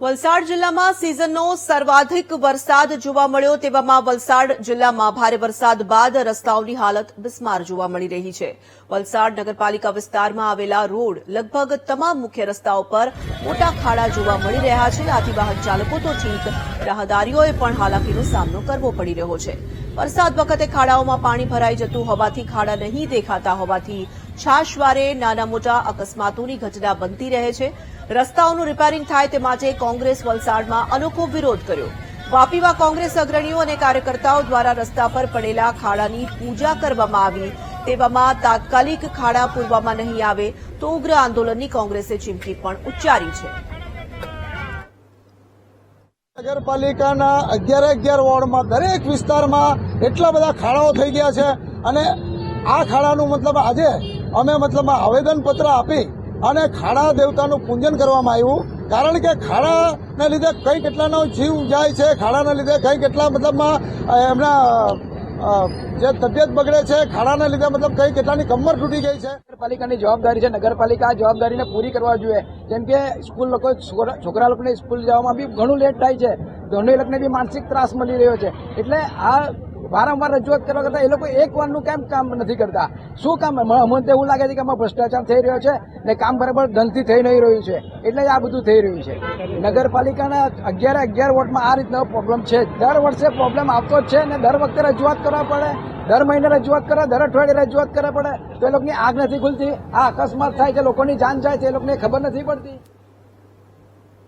વલસાડ જિલ્લામાં સિઝનનો સર્વાધિક વરસાદ જોવા મળ્યો તેવામાં વલસાડ જિલ્લામાં ભારે વરસાદ બાદ રસ્તાઓની હાલત બિસ્માર જોવા મળી રહી છે. વલસાડ નગરપાલિકા વિસ્તારમાં આવેલા રોડ લગભગ તમામ મુખ્ય રસ્તાઓ પર મોટા ખાડા જોવા મળી રહ્યા છે. આથી વાહન ચાલકો તો ઠીક, રાહદારીઓએ પણ હાલાકીનો સામનો કરવો પડી રહ્યો છે. વરસાદ વખતે ખાડાઓમાં પાણી ભરાઈ જતું હોવાથી ખાડા નહીં દેખાતા હોવાથી છાશવારે નાના મોટા અકસ્માતોની ઘટના બનતી રહે છે. રસ્તાઓનું રિપેરિંગ થાય તે માટે કોંગ્રેસ વલસાડમાં અનોખો વિરોધ કર્યો. વાપીમાં કોંગ્રેસ અગ્રણીઓ અને કાર્યકર્તાઓ દ્વારા રસ્તા પર પડેલા ખાડાની પૂજા કરવામાં આવી. તેવામાં તાત્કાલિક ખાડા પૂરવામાં નહીં આવે તો ઉગ્ર આંદોલનની કોંગ્રેસે ચીમકી પણ ઉચ્ચારી છે. નગરપાલિકાના અગિયાર અગિયાર વોર્ડમાં દરેક વિસ્તારમાં એટલા બધા ખાડાઓ થઈ ગયા છે અને આ ખાડાનું મતલબ આજે અમે મતલબ આવેદનપત્ર આપી અને ખાડા દેવતાનું પૂજન કરવામાં આવ્યું. કારણ કે ખાડાને લીધે કઈ કેટલાનો જીવ જાય છે, ખાડાના લીધે કઈ કેટલા મતલબમાં એમના જે તબિયત બગડે છે, ખાડાના લીધે મતલબ કઈ કેટલાની કમર તૂટી ગઈ છે. નગરપાલિકાની જવાબદારી છે, નગરપાલિકા આ જવાબદારીને પૂરી કરવા જોઈએ. જેમ કે સ્કૂલ લોકો, છોકરા લોકોને સ્કૂલ જવામાં બી ઘણું લેટ થાય છે. એ લોકોને બી માનસિક ત્રાસ મળી રહ્યો છે. એટલે આ વારંવાર રજૂઆત કરવા કરતાં એ લોકો એક વારનું કેમ કામ નથી કરતા? શું કામ? મને તો એવું લાગે છે કે આમાં ભ્રષ્ટાચાર થઈ રહ્યો છે ને કામ બરાબર ઢંગથી થઈ નહીં રહ્યું છે. એટલે આ બધું થઈ રહ્યું છે. નગરપાલિકાના અગિયાર અગિયાર વોટમાં આ રીતનો પ્રોબ્લેમ છે. દર વર્ષે પ્રોબ્લેમ આવતો જ છે ને દર વખતે રજૂઆત કરવા પડે. દર મહિને રજૂઆત કરે દર અઠવાડિયે રજૂઆત કરવા પડે. તો એ લોકોની આગ નથી ખુલતી. આ અકસ્માત થાય છે લોકોની જાન જાય છે એ લોકોને ખબર નથી પડતી.